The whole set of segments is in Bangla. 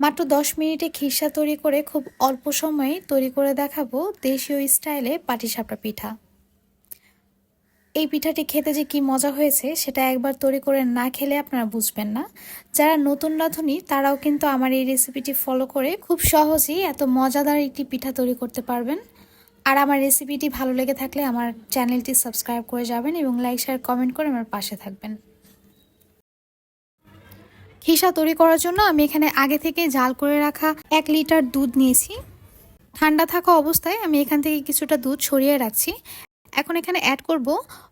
মাত্র দশ মিনিটে খিরসা তৈরি করে খুব অল্প সময়ে তৈরি করে দেখাবো দেশীয় স্টাইলে পাটিসাপটা পিঠা। এই পিঠাটি খেতে যে কি মজা হয়েছে, সেটা একবার তৈরি করে না খেলে আপনারা বুঝবেন না। যারা নতুন রাঁধুনি, তারাও কিন্তু আমার এই রেসিপিটি ফলো করে খুব সহজেই এত মজাদার একটি পিঠা তৈরি করতে পারবেন। আর আমার রেসিপিটি ভালো লেগে থাকলে আমার চ্যানেলটি সাবস্ক্রাইব করে যাবেন এবং লাইক শেয়ার কমেন্ট করে আমার পাশে থাকবেন। খিসা তৈরি করার জন্য আমি এখানে আগে থেকে জাল করে রাখা এক লিটার দুধ নিয়েছি। ঠান্ডা থাকা অবস্থায় আমি এখান থেকে কিছুটা দুধ ছড়িয়ে রাখছি। এখন এখানে অ্যাড করব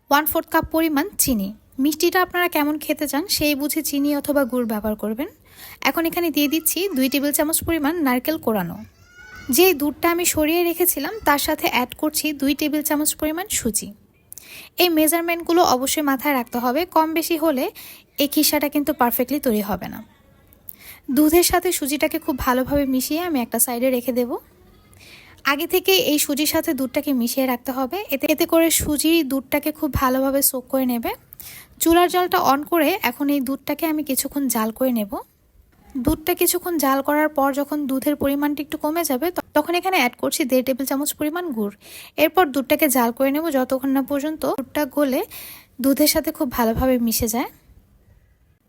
ওয়ান ফোর্থ কাপ পরিমাণ চিনি। মিষ্টিটা আপনারা কেমন খেতে চান সেই বুঝে চিনি অথবা গুড় ব্যবহার করবেন। এখন এখানে দিয়ে দিচ্ছি দুই টেবিল চামচ পরিমাণ নারকেল কোরানো। যে দুধটা আমি সরিয়ে রেখেছিলাম, তার সাথে অ্যাড করছি দুই টেবিল চামচ পরিমাণ সুজি। এই মেজারমেন্টগুলো অবশ্যই মাথায় রাখতে হবে। কম বেশি হলে এই খিসাটা কিন্তু পারফেক্টলি তৈরি হবে না। দুধের সাথে সুজিটাকে খুব ভালোভাবে মিশিয়ে আমি একটা সাইডে রেখে দেব। আগে থেকে এই সুজির সাথে দুধটাকে মিশিয়ে রাখতে হবে। এতে এতে করে সুজি দুধটাকে খুব ভালোভাবে সোক করে নেবে। চুলার জলটা অন করে এখন এই দুধটাকে আমি কিছুক্ষণ জাল করে নেব। দুধটা কিছুক্ষণ জাল করার পর যখন দুধের পরিমাণটা একটু কমে যাবে তখন এখানে অ্যাড করছি দেড় টেবিল চামচ পরিমাণ গুড়। এরপর দুধটাকে জাল করে নেব যতক্ষণ না পর্যন্ত দুধটা গলে দুধের সাথে খুব ভালোভাবে মিশে যায়।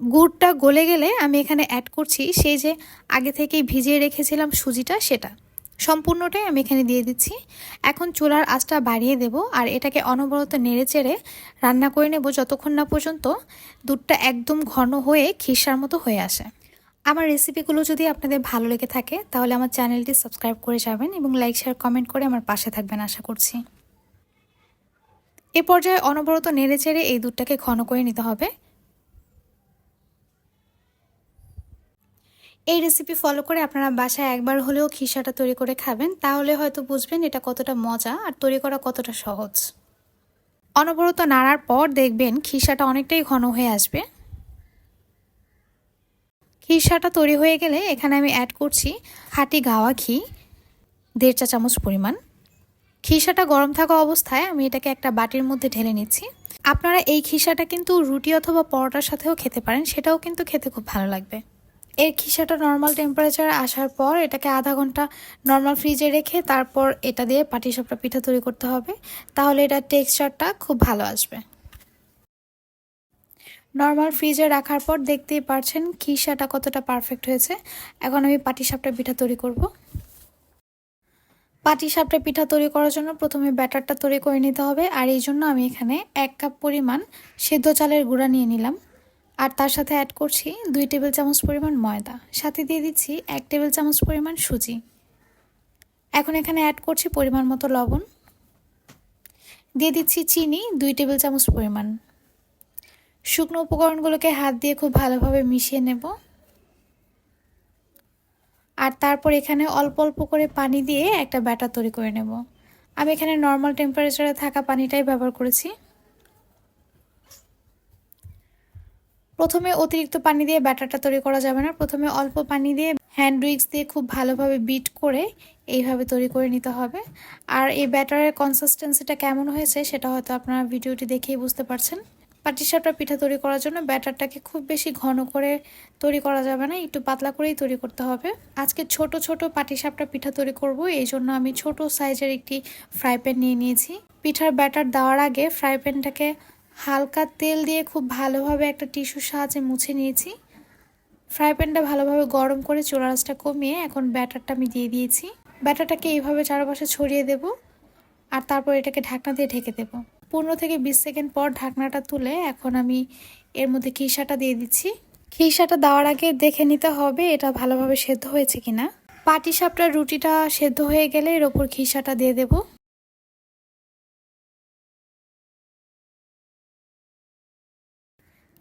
গুড়টা গলে গেলে আমি এখানে অ্যাড করছি সেই যে আগে থেকেই ভিজিয়ে রেখেছিলাম সুজিটা, সেটা। সম্পূর্ণটাই আমি এখানে দিয়ে দিচ্ছি। এখন চুলার আঁচটা বাড়িয়ে দেব আর এটাকে অনবরত নেড়ে চেড়ে রান্না করে নেব যতক্ষণ না পর্যন্ত দুধটা একদম ঘন হয়ে খিসার মতো হয়ে আসে। আমার রেসিপিগুলো যদি আপনাদের ভালো লেগে থাকে, তাহলে আমার চ্যানেলটি সাবস্ক্রাইব করে যাবেন এবং লাইক শেয়ার কমেন্ট করে আমার পাশে থাকবেন আশা করছি। এ পর্যায়ে অনবরত নেড়ে চেড়ে এই দুধটাকে ঘন করে নিতে হবে। এই রেসিপি ফলো করে আপনারা বাসায় একবার হলেও খিসাটা তৈরি করে খাবেন, তাহলে হয়তো বুঝবেন এটা কতটা মজা আর তৈরি করা কতটা সহজ। অনবরত নাড়ার পর দেখবেন খিসাটা অনেকটাই ঘন হয়ে আসবে। খিসাটা তৈরি হয়ে গেলে এখানে আমি অ্যাড করছি হাটি গাওয়া ঘি, দেড় চা চামচ পরিমাণ। খিসাটা গরম থাকা অবস্থায় আমি এটাকে একটা বাটির মধ্যে ঢেলে নিচ্ছি। আপনারা এই খিসাটা কিন্তু রুটি অথবা পরোটার সাথেও খেতে পারেন, সেটাও কিন্তু খেতে খুব ভালো লাগবে। এর খিসাটা নর্মাল টেম্পারেচারে আসার পর এটাকে আধা ঘণ্টা নর্মাল ফ্রিজে রেখে তারপর এটা দিয়ে পাটি পাটিসাপটা পিঠা তৈরি করতে হবে। তাহলে এটার টেক্সচারটা খুব ভালো আসবে। নর্মাল ফ্রিজে রাখার পর দেখতেই পারছেন খিসাটা কতটা পারফেক্ট হয়েছে। এখন আমি পাটিসাপটা পিঠা তৈরি করব। পাটিসাপটা পিঠা তৈরি করার জন্য প্রথমে ব্যাটারটা তৈরি করে নিতে হবে। আর এই জন্য আমি এখানে এক কাপ পরিমাণ সেদ্ধ চালের গুঁড়া নিয়ে নিলাম। আর তার সাথে অ্যাড করছি দুই টেবিল চামচ পরিমাণ ময়দা। সাথে দিয়ে দিচ্ছি এক টেবিল চামচ পরিমাণ সুজি। এখন এখানে অ্যাড করছি পরিমাণ মতো লবণ। দিয়ে দিচ্ছি চিনি দুই টেবিল চামচ পরিমাণ। শুকনো উপকরণগুলোকে হাত দিয়ে খুব ভালোভাবে মিশিয়ে নেব। আর তারপর এখানে অল্প অল্প করে পানি দিয়ে একটা ব্যাটার তৈরি করে নেব। আমি এখানে নর্মাল টেম্পারেচারে থাকা পানিটাই ব্যবহার করেছি। প্রথমে অতিরিক্ত পানি দিয়ে ব্যাটারটা তৈরি করা যাবে না। প্রথমে অল্প পানি দিয়ে হ্যান্ড উইক্স দিয়ে খুব ভালোভাবে বিট করে এইভাবে তৈরি করে নিতে হবে। আর এই ব্যাটারের কনসিস্টেন্সিটা কেমন হয়েছে সেটা হয়তো আপনারা ভিডিওটি দেখেই বুঝতে পারছেন। পাটিসাপটা পিঠা তৈরি করার জন্য ব্যাটারটাকে খুব বেশি ঘন করে তৈরি করা যাবে না, একটু পাতলা করেই তৈরি করতে হবে। আজকে ছোট ছোট পাটিসাপটা পিঠা তৈরি করব, এই জন্য আমি ছোট সাইজের একটি ফ্রাই প্যান নিয়ে নিয়েছি। পিঠার ব্যাটার দেওয়ার আগে ফ্রাই প্যানটাকে হালকা তেল দিয়ে খুব ভালোভাবে একটা টিস্যুর সাহায্যে মুছে নিয়েছি। ফ্রাই প্যানটা ভালোভাবে গরম করে চোলারাসটা কমিয়ে এখন ব্যাটারটা আমি দিয়ে দিয়েছি। ব্যাটারটাকে এইভাবে চারপাশে ছড়িয়ে দেব আর তারপর এটাকে ঢাকনা দিয়ে ঢেকে দেব। পনেরো থেকে বিশ সেকেন্ড পর ঢাকনাটা তুলে এখন আমি এর মধ্যে খিসাটা দিয়ে দিচ্ছি। খিসাটা দেওয়ার আগে দেখে নিতে হবে এটা ভালোভাবে সেদ্ধ হয়েছে কিনা। পাটি সাপটার রুটিটা সেদ্ধ হয়ে গেলে এর ওপর খিসাটা দিয়ে দেবো।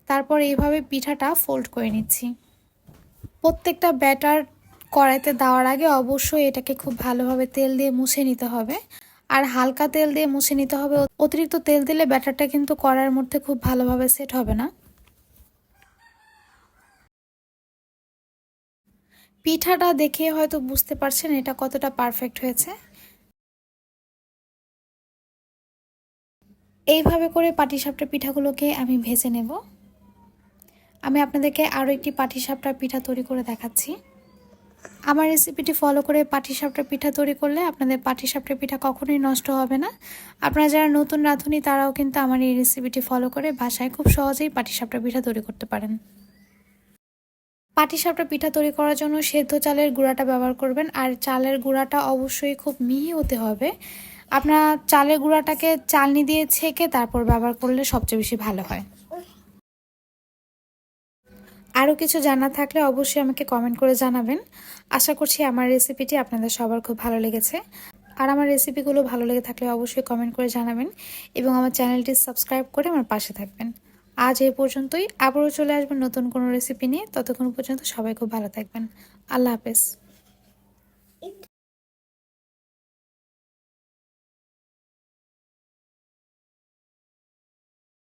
তারপর এইভাবে পিঠাটা ফোল্ড করে নিচ্ছি। প্রত্যেকটা ব্যাটার কড়াইতে দেওয়ার আগে অবশ্যই এটাকে খুব ভালোভাবে তেল দিয়ে মুছে নিতে হবে। আর হালকা তেল দিয়ে মুছে নিতে হবে। অতিরিক্ত তেল দিলে ব্যাটারটা কিন্তু কড়াইয়ের মধ্যে খুব ভালোভাবে সেট হবে না। পিঠাটা দেখে হয়তো বুঝতে পারছেন এটা কতটা পারফেক্ট হয়েছে। এইভাবে করে পাটিসাপটা পিঠাগুলোকে আমি ভেজে নেব। আমি আপনাদেরকে আরও একটি পাটিসাপটার পিঠা তৈরি করে দেখাচ্ছি। আমার রেসিপিটি ফলো করে পাটিসাপটা পিঠা তৈরি করলে আপনাদের পাটিসাপটা পিঠা কখনোই নষ্ট হবে না। আপনারা যারা নতুন রাঁধুনি, তারাও কিন্তু আমার এই রেসিপিটি ফলো করে বাসায় খুব সহজেই পাটিসাপটা পিঠা তৈরি করতে পারেন। পাটিসাপটা পিঠা তৈরি করার জন্য সেদ্ধ চালের গুঁড়াটা ব্যবহার করবেন, আর চালের গুঁড়াটা অবশ্যই খুব মিহি হতে হবে। আপনার চালের গুঁড়াটাকে চালনি দিয়ে ছেঁকে তারপর ব্যবহার করলে সবচেয়ে বেশি ভালো হয়। আরও কিছু জানা থাকলে অবশ্যই আমাকে কমেন্ট করে জানাবেন। আশা করছি আমার রেসিপিটি আপনাদের সবার খুব ভালো লেগেছে। আর আমার রেসিপিগুলো ভালো লেগে থাকলে অবশ্যই কমেন্ট করে জানাবেন এবং আমার চ্যানেলটি সাবস্ক্রাইব করে আমার পাশে থাকবেন। আজ এই পর্যন্তই। আবারও চলে আসবেন নতুন কোনো রেসিপি নিয়ে। ততক্ষণ পর্যন্ত সবাই খুব ভালো থাকবেন। আল্লাহ হাফেজ।